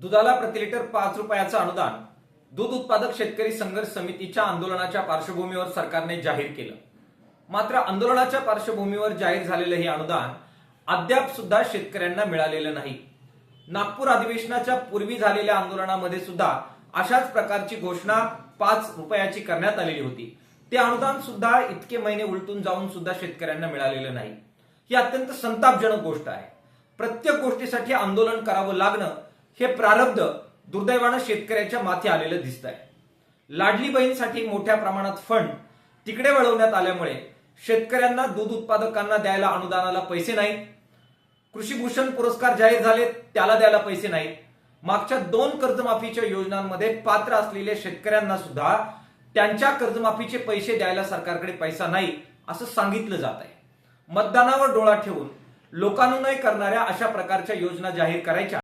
दुधाला प्रति लिटर पाच रुपयाचं अनुदान दूध उत्पादक शेतकरी संघर्ष समितीच्या आंदोलनाच्या पार्श्वभूमीवर सरकारने जाहीर केलं. मात्र आंदोलनाच्या पार्श्वभूमीवर जाहीर झालेलं हे अनुदान अद्याप सुद्धा शेतकऱ्यांना मिळालेलं नाही. नागपूर अधिवेशनाच्या पूर्वी झालेल्या आंदोलनामध्ये सुद्धा अशाच प्रकारची घोषणा पाच रुपयाची करण्यात आलेली होती. ते अनुदान सुद्धा इतके महिने उलटून जाऊन सुद्धा शेतकऱ्यांना मिळालेलं नाही. ही अत्यंत संतापजनक गोष्ट आहे. प्रत्येक गोष्टीसाठी आंदोलन करावं लागणं हे प्रारब्ध दुर्दैवानं शेतकऱ्याच्या माथी आलेलं दिसत आहे लाडली बहीणसाठी मोठ्या प्रमाणात फंड तिकडे वळवण्यात आल्यामुळे शेतकऱ्यांना दूध उत्पादकांना द्यायला अनुदानाला पैसे नाहीत. कृषीभूषण पुरस्कार जाहीर झाले त्याला द्यायला पैसे नाहीत. मागच्या दोन कर्जमाफीच्या योजनांमध्ये पात्र असलेल्या शेतकऱ्यांना सुद्धा त्यांच्या कर्जमाफीचे पैसे द्यायला सरकारकडे पैसा नाही असं सांगितलं जात आहे मतदानावर डोळा ठेवून लोकानुनय करणाऱ्या अशा प्रकारच्या योजना जाहीर करायच्या